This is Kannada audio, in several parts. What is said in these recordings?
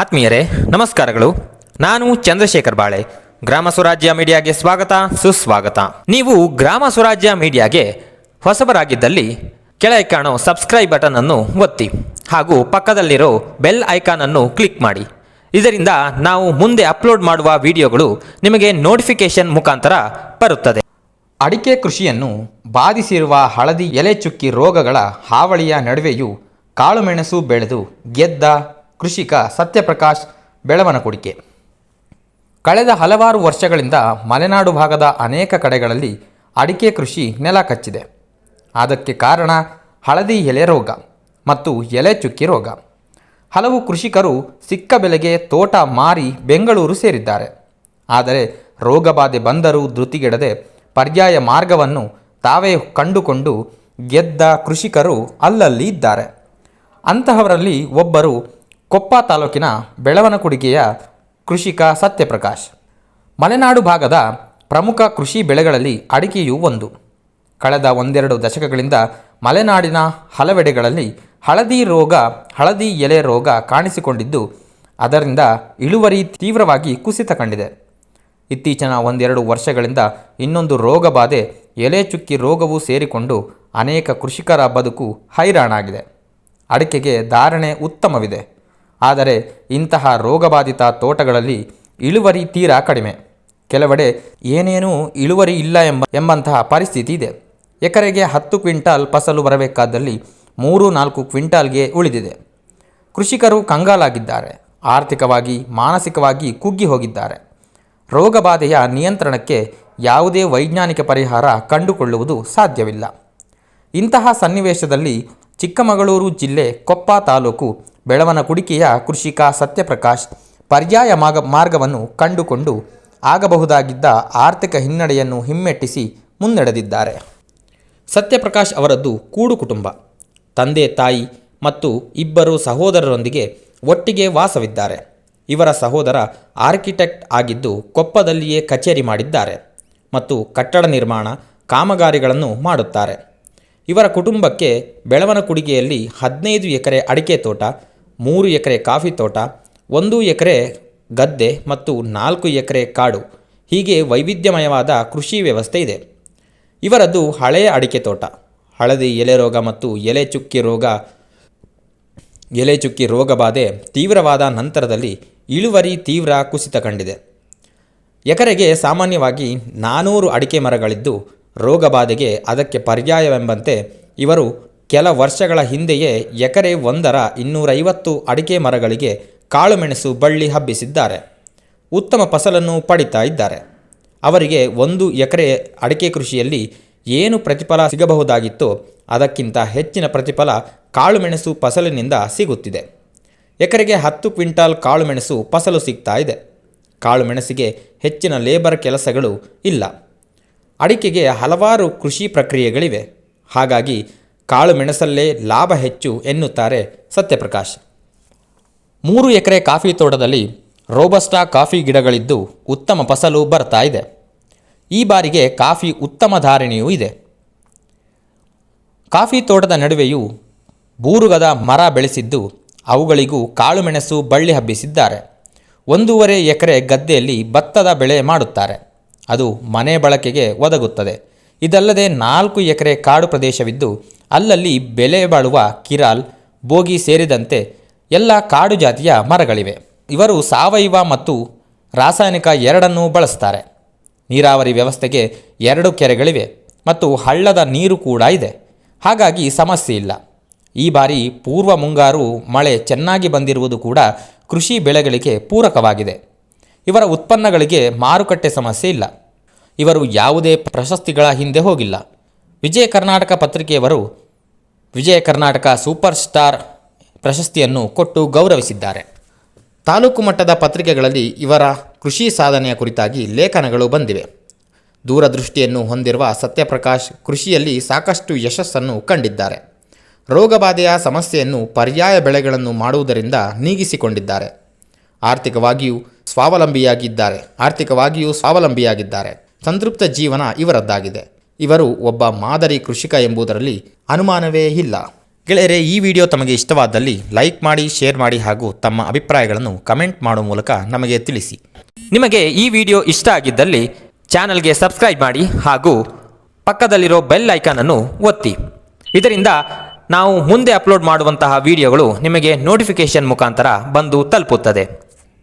ಆತ್ಮೀಯರೇ, ನಮಸ್ಕಾರಗಳು. ನಾನು ಚಂದ್ರಶೇಖರ್ ಬಾಳೆ. ಗ್ರಾಮ ಸ್ವರಾಜ್ಯ ಮೀಡಿಯಾಗೆ ಸ್ವಾಗತ, ಸುಸ್ವಾಗತ. ನೀವು ಗ್ರಾಮ ಸ್ವರಾಜ್ಯ ಮೀಡಿಯಾಗೆ ಹೊಸಬರಾಗಿದ್ದಲ್ಲಿ ಕೆಳಗೆ ಕಾಣೋ ಸಬ್ಸ್ಕ್ರೈಬ್ ಬಟನ್ ಅನ್ನು ಒತ್ತಿ ಹಾಗೂ ಪಕ್ಕದಲ್ಲಿರೋ ಬೆಲ್ ಐಕಾನ್ ಅನ್ನು ಕ್ಲಿಕ್ ಮಾಡಿ. ಇದರಿಂದ ನಾವು ಮುಂದೆ ಅಪ್ಲೋಡ್ ಮಾಡುವ ವಿಡಿಯೋಗಳು ನಿಮಗೆ ನೋಟಿಫಿಕೇಶನ್ ಮುಖಾಂತರ ಬರುತ್ತದೆ. ಅಡಿಕೆ ಕೃಷಿಯನ್ನು ಬಾಧಿಸಿರುವ ಹಳದಿ ಎಲೆ ಚುಕ್ಕಿ ರೋಗಗಳ ಹಾವಳಿಯ ನಡುವೆಯೂ ಕಾಳುಮೆಣಸು ಬೆಳೆದು ಗೆದ್ದ ಕೃಷಿಕ ಸತ್ಯಪ್ರಕಾಶ್ ಬೆಳವನಕುಡಿಕೆ ಕಳೆದ ಹಲವಾರು ವರ್ಷಗಳಿಂದ ಮಲೆನಾಡು ಭಾಗದ ಅನೇಕ ಕಡೆಗಳಲ್ಲಿ ಅಡಿಕೆ ಕೃಷಿ ನೆಲ ಕಚ್ಚಿದೆ. ಅದಕ್ಕೆ ಕಾರಣ ಹಳದಿ ಎಲೆ ರೋಗ ಮತ್ತು ಎಲೆ ಚುಕ್ಕಿ ರೋಗ. ಹಲವು ಕೃಷಿಕರು ಸಿಕ್ಕ ಬೆಲೆಗೆ ತೋಟ ಮಾರಿ ಬೆಂಗಳೂರು ಸೇರಿದ್ದಾರೆ. ಆದರೆ ರೋಗಬಾಧೆ ಬಂದರೂ ಧೃತಿಗೆಡದೆ ಪರ್ಯಾಯ ಮಾರ್ಗವನ್ನು ತಾವೇ ಕಂಡುಕೊಂಡು ಗೆದ್ದ ಕೃಷಿಕರು ಅಲ್ಲಲ್ಲಿ ಇದ್ದಾರೆ. ಅಂತಹವರಲ್ಲಿ ಒಬ್ಬರು ಕೊಪ್ಪ ತಾಲೂಕಿನ ಬೆಳವನಕುಡಿಗೆಯ ಕೃಷಿಕ ಸತ್ಯಪ್ರಕಾಶ್. ಮಲೆನಾಡು ಭಾಗದ ಪ್ರಮುಖ ಕೃಷಿ ಬೆಳೆಗಳಲ್ಲಿ ಅಡಿಕೆಯೂ ಒಂದು. ಕಳೆದ ಒಂದೆರಡು ದಶಕಗಳಿಂದ ಮಲೆನಾಡಿನ ಹಲವೆಡೆಗಳಲ್ಲಿ ಹಳದಿ ರೋಗ, ಹಳದಿ ಎಲೆ ರೋಗ ಕಾಣಿಸಿಕೊಂಡಿದ್ದು, ಅದರಿಂದ ಇಳುವರಿ ತೀವ್ರವಾಗಿ ಕುಸಿತ ಕಂಡಿದೆ. ಇತ್ತೀಚಿನ ಒಂದೆರಡು ವರ್ಷಗಳಿಂದ ಇನ್ನೊಂದು ರೋಗ ಬಾಧೆ, ಎಲೆ ಚುಕ್ಕಿ ರೋಗವೂ ಸೇರಿಕೊಂಡು ಅನೇಕ ಕೃಷಿಕರ ಬದುಕು ಹೈರಾಣಾಗಿದೆ. ಅಡಿಕೆಗೆ ಧಾರಣೆ ಉತ್ತಮವಿದೆ. ಆದರೆ ಇಂತಹ ರೋಗಬಾಧಿತ ತೋಟಗಳಲ್ಲಿ ಇಳುವರಿ ತೀರಾ ಕಡಿಮೆ. ಕೆಲವೆಡೆ ಏನೇನೂ ಇಳುವರಿ ಇಲ್ಲ ಎಂಬ, ಎಂಬಂತಹ ಪರಿಸ್ಥಿತಿ ಇದೆ. ಎಕರೆಗೆ ಹತ್ತು ಕ್ವಿಂಟಾಲ್ ಫಸಲು ಬರಬೇಕಾದಲ್ಲಿ ಮೂರು ನಾಲ್ಕು ಕ್ವಿಂಟಾಲ್ಗೆ ಉಳಿದಿದೆ. ಕೃಷಿಕರು ಕಂಗಾಲಾಗಿದ್ದಾರೆ. ಆರ್ಥಿಕವಾಗಿ, ಮಾನಸಿಕವಾಗಿ ಕುಗ್ಗಿ ಹೋಗಿದ್ದಾರೆ. ರೋಗಬಾಧೆಯ ನಿಯಂತ್ರಣಕ್ಕೆ ಯಾವುದೇ ವೈಜ್ಞಾನಿಕ ಪರಿಹಾರ ಕಂಡುಕೊಳ್ಳುವುದು ಸಾಧ್ಯವಿಲ್ಲ. ಇಂತಹ ಸನ್ನಿವೇಶದಲ್ಲಿ ಚಿಕ್ಕಮಗಳೂರು ಜಿಲ್ಲೆ ಕೊಪ್ಪ ತಾಲೂಕು ಬೆಳವನಕುಡಿಕೆಯ ಕೃಷಿಕ ಸತ್ಯಪ್ರಕಾಶ್ ಪರ್ಯಾಯ ಮಾರ್ಗ ಮಾರ್ಗವನ್ನು ಕಂಡುಕೊಂಡು ಆಗಬಹುದಾಗಿದ್ದ ಆರ್ಥಿಕ ಹಿನ್ನಡೆಯನ್ನು ಹಿಮ್ಮೆಟ್ಟಿಸಿ ಮುನ್ನಡೆದಿದ್ದಾರೆ. ಸತ್ಯಪ್ರಕಾಶ್ ಅವರದ್ದು ಕೂಡು ಕುಟುಂಬ. ತಂದೆ, ತಾಯಿ ಮತ್ತು ಇಬ್ಬರು ಸಹೋದರರೊಂದಿಗೆ ಒಟ್ಟಿಗೆ ವಾಸವಿದ್ದಾರೆ. ಇವರ ಸಹೋದರ ಆರ್ಕಿಟೆಕ್ಟ್ ಆಗಿದ್ದು ಕೊಪ್ಪದಲ್ಲಿಯೇ ಕಚೇರಿ ಮಾಡಿದ್ದಾರೆ ಮತ್ತು ಕಟ್ಟಡ ನಿರ್ಮಾಣ ಕಾಮಗಾರಿಗಳನ್ನು ಮಾಡುತ್ತಾರೆ. ಇವರ ಕುಟುಂಬಕ್ಕೆ ಬೆಳವನ ಕುಡಿಗೆಯಲ್ಲಿ ಹದಿನೈದು ಎಕರೆ ಅಡಿಕೆ ತೋಟ ಮೂರು ಎಕರೆ ಕಾಫಿ ತೋಟ, ಒಂದು ಎಕರೆ ಗದ್ದೆ ಮತ್ತು ನಾಲ್ಕು ಎಕರೆ ಕಾಡು. ಹೀಗೆ ವೈವಿಧ್ಯಮಯವಾದ ಕೃಷಿ ವ್ಯವಸ್ಥೆ ಇದೆ. ಇವರದ್ದು ಹಳೆಯ ಅಡಿಕೆ ತೋಟ. ಹಳದಿ ಎಲೆ ರೋಗ ಮತ್ತು ಎಲೆ ಚುಕ್ಕಿ ರೋಗ, ಎಲೆ ಚುಕ್ಕಿ ರೋಗ ಬಾಧೆ ತೀವ್ರವಾದ ನಂತರದಲ್ಲಿ ಇಳುವರಿ ತೀವ್ರ ಕುಸಿತ ಕಂಡಿದೆ. ಎಕರೆಗೆ ಸಾಮಾನ್ಯವಾಗಿ ನಾನೂರು ಅಡಿಕೆ ಮರಗಳಿದ್ದು ರೋಗಬಾಧೆಗೆ ಅದಕ್ಕೆ ಪರ್ಯಾಯವೆಂಬಂತೆ ಇವರು ಕೆಲ ವರ್ಷಗಳ ಹಿಂದೆಯೇ ಎಕರೆ ಒಂದರ ಇನ್ನೂರೈವತ್ತು ಅಡಿಕೆ ಮರಗಳಿಗೆ ಕಾಳುಮೆಣಸು ಬಳ್ಳಿ ಹಬ್ಬಿಸಿದ್ದಾರೆ. ಉತ್ತಮ ಫಸಲನ್ನು ಪಡಿತಾ ಇದ್ದಾರೆ. ಅವರಿಗೆ ಒಂದು ಎಕರೆ ಅಡಿಕೆ ಕೃಷಿಯಲ್ಲಿ ಏನು ಪ್ರತಿಫಲ ಸಿಗಬಹುದಾಗಿತ್ತೋ ಅದಕ್ಕಿಂತ ಹೆಚ್ಚಿನ ಪ್ರತಿಫಲ ಕಾಳುಮೆಣಸು ಫಸಲಿನಿಂದ ಸಿಗುತ್ತಿದೆ. ಎಕರೆಗೆ ಹತ್ತು ಕ್ವಿಂಟಾಲ್ ಕಾಳುಮೆಣಸು ಫಸಲು ಸಿಗ್ತಾ ಇದೆ. ಕಾಳುಮೆಣಸಿಗೆ ಹೆಚ್ಚಿನ ಲೇಬರ್ ಕೆಲಸಗಳು ಇಲ್ಲ. ಅಡಿಕೆಗೆ ಹಲವಾರು ಕೃಷಿ ಪ್ರಕ್ರಿಯೆಗಳಿವೆ. ಹಾಗಾಗಿ ಕಾಳುಮೆಣಸಲ್ಲೇ ಲಾಭ ಹೆಚ್ಚು ಎನ್ನುತ್ತಾರೆ ಸತ್ಯಪ್ರಕಾಶ್. ಮೂರು ಎಕರೆ ಕಾಫಿ ತೋಟದಲ್ಲಿ ರೋಬಸ್ಟಾ ಕಾಫಿ ಗಿಡಗಳಿದ್ದು ಉತ್ತಮ ಫಸಲು ಬರ್ತಾ ಇದೆ. ಈ ಬಾರಿಗೆ ಕಾಫಿ ಉತ್ತಮ ಧಾರಣೆಯೂ ಇದೆ. ಕಾಫಿ ತೋಟದ ನಡುವೆಯೂ ಬೂರುಗದ ಮರ ಬೆಳೆಸಿದ್ದು ಅವುಗಳಿಗೂ ಕಾಳುಮೆಣಸು ಬಳ್ಳಿ ಹಬ್ಬಿಸಿದ್ದಾರೆ. ಒಂದೂವರೆ ಎಕರೆ ಗದ್ದೆಯಲ್ಲಿ ಭತ್ತದ ಬೆಳೆ ಮಾಡುತ್ತಾರೆ. ಅದು ಮನೆ ಬಳಕೆಗೆ ಒದಗುತ್ತದೆ. ಇದಲ್ಲದೆ ನಾಲ್ಕು ಎಕರೆ ಕಾಡು ಪ್ರದೇಶವಿದ್ದು ಅಲ್ಲಲ್ಲಿ ಬೆಲೆ ಬಾಳುವ ಕಿರಾಲ್, ಬೋಗಿ ಸೇರಿದಂತೆ ಎಲ್ಲ ಕಾಡು ಜಾತಿಯ ಮರಗಳಿವೆ. ಇವರು ಸಾವಯವ ಮತ್ತು ರಾಸಾಯನಿಕ ಎರಡನ್ನೂ ಬಳಸ್ತಾರೆ. ನೀರಾವರಿ ವ್ಯವಸ್ಥೆಗೆ ಎರಡು ಕೆರೆಗಳಿವೆ ಮತ್ತು ಹಳ್ಳದ ನೀರು ಕೂಡ ಇದೆ. ಹಾಗಾಗಿ ಸಮಸ್ಯೆ ಇಲ್ಲ. ಈ ಬಾರಿ ಪೂರ್ವ ಮುಂಗಾರು ಮಳೆ ಚೆನ್ನಾಗಿ ಬಂದಿರುವುದು ಕೂಡ ಕೃಷಿ ಬೆಳೆಗಳಿಗೆ ಪೂರಕವಾಗಿದೆ. ಇವರ ಉತ್ಪನ್ನಗಳಿಗೆ ಮಾರುಕಟ್ಟೆ ಸಮಸ್ಯೆ ಇಲ್ಲ. ಇವರು ಯಾವುದೇ ಪ್ರಶಸ್ತಿಗಳ ಹಿಂದೆ ಹೋಗಿಲ್ಲ. ವಿಜಯ ಕರ್ನಾಟಕ ಪತ್ರಿಕೆಯವರು ವಿಜಯ ಕರ್ನಾಟಕ ಸೂಪರ್ ಸ್ಟಾರ್ ಪ್ರಶಸ್ತಿಯನ್ನು ಕೊಟ್ಟು ಗೌರವಿಸಿದ್ದಾರೆ. ತಾಲೂಕು ಮಟ್ಟದ ಪತ್ರಿಕೆಗಳಲ್ಲಿ ಇವರ ಕೃಷಿ ಸಾಧನೆಯ ಕುರಿತಾಗಿ ಲೇಖನಗಳು ಬಂದಿವೆ. ದೂರದೃಷ್ಟಿಯನ್ನು ಹೊಂದಿರುವ ಸತ್ಯಪ್ರಕಾಶ್ ಕೃಷಿಯಲ್ಲಿ ಸಾಕಷ್ಟು ಯಶಸ್ಸನ್ನು ಕಂಡಿದ್ದಾರೆ. ರೋಗಬಾಧೆಯ ಸಮಸ್ಯೆಯನ್ನು ಪರ್ಯಾಯ ಬೆಳೆಗಳನ್ನು ಮಾಡುವುದರಿಂದ ನೀಗಿಸಿಕೊಂಡಿದ್ದಾರೆ. ಆರ್ಥಿಕವಾಗಿಯೂ ಸ್ವಾವಲಂಬಿಯಾಗಿದ್ದಾರೆ. ಆರ್ಥಿಕವಾಗಿಯೂ ಸ್ವಾವಲಂಬಿಯಾಗಿದ್ದಾರೆ. ಸಂತೃಪ್ತ ಜೀವನ ಇವರದ್ದಾಗಿದೆ. ಇವರು ಒಬ್ಬ ಮಾದರಿ ಕೃಷಿಕ ಎಂಬುದರಲ್ಲಿ ಅನುಮಾನವೇ ಇಲ್ಲ. ಗೆಳೆಯರೆ ಈ ವಿಡಿಯೋ ತಮಗೆ ಇಷ್ಟವಾದಲ್ಲಿ ಲೈಕ್ ಮಾಡಿ ಶೇರ್ ಮಾಡಿ ಹಾಗೂ ತಮ್ಮ ಅಭಿಪ್ರಾಯಗಳನ್ನು ಕಮೆಂಟ್ ಮಾಡುವ ಮೂಲಕ ನಮಗೆ ತಿಳಿಸಿ. ನಿಮಗೆ ಈ ವಿಡಿಯೋ ಇಷ್ಟ ಆಗಿದ್ದಲ್ಲಿ ಚಾನಲ್ಗೆ ಸಬ್ಸ್ಕ್ರೈಬ್ ಮಾಡಿ ಹಾಗೂ ಪಕ್ಕದಲ್ಲಿರೋ ಬೆಲ್ ಐಕಾನ್ ಅನ್ನು ಒತ್ತಿ. ಇದರಿಂದ ನಾವು ಮುಂದೆ ಅಪ್ಲೋಡ್ ಮಾಡುವಂತಹ ವಿಡಿಯೋಗಳು ನಿಮಗೆ ನೋಟಿಫಿಕೇಶನ್ ಮುಖಾಂತರ ಬಂದು ತಲುಪುತ್ತದೆ.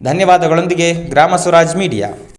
ಧನ್ಯವಾದಗಳೊಂದಿಗೆ ಗ್ರಾಮ ಸ್ವರಾಜ್ ಮೀಡಿಯಾ.